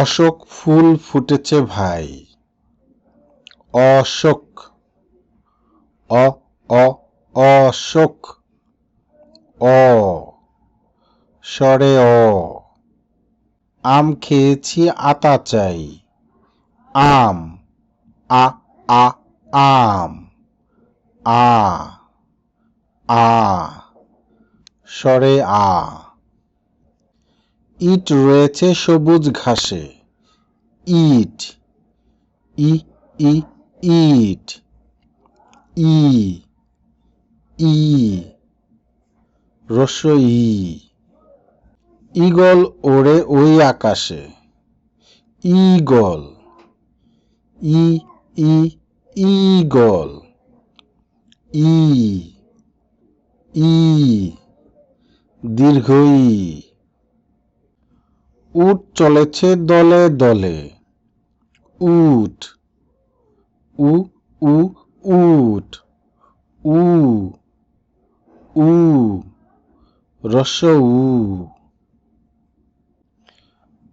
অশোক ফুল ফুটেছে ভাই। অশোক। অ অ, অশোক। অ, স্বরে অ। আম খেয়েছি, আতা চাই। আম, আ আ, আম। আ আ। স্বরে আ। ইট রয়েছে সবুজ ঘাসে। ইট। ই ই, ইট। ই ই। রস্বই ই ঈগল ওড়ে ওই আকাশে। ঈগল ই ই ঈগল ই ই। দীর্ঘ ই উট চলেছে দলে দলে। উট। উ উ, উট। উ উ। রস উ।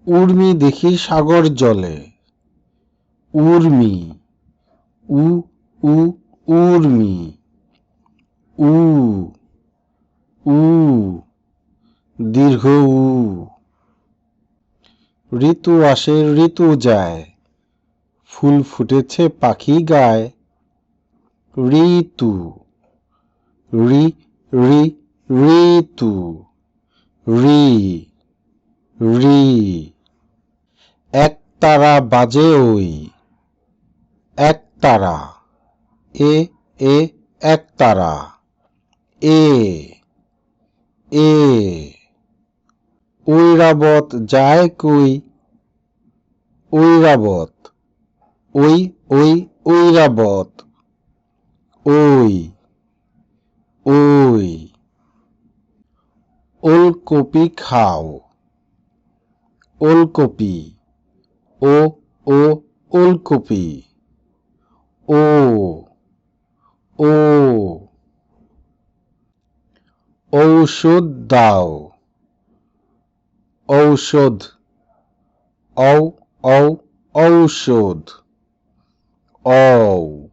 উর্মি দেখি সাগর জলে। উর্মি। উ উ, উর্মি। উ উ। দীর্ঘ, উ। ঋতু আসে, ঋতু যায়। ফুল ফুটেছে পাখি গায়। ঋতু, রি রি, ঋতু, রি রি। এক তারা বাজে ওই এক তারা এ এ এক তারা এ এ ঐরাবত যায় কই ঐরাবত ওই ওই ঐরাবত ওই ওই ওলকপি খাও ওলকপি ও ও ওলকপি ও ও, ঔষধ দাও। ঔষধ ঔ ঔ ঔষধ ঔ ঔ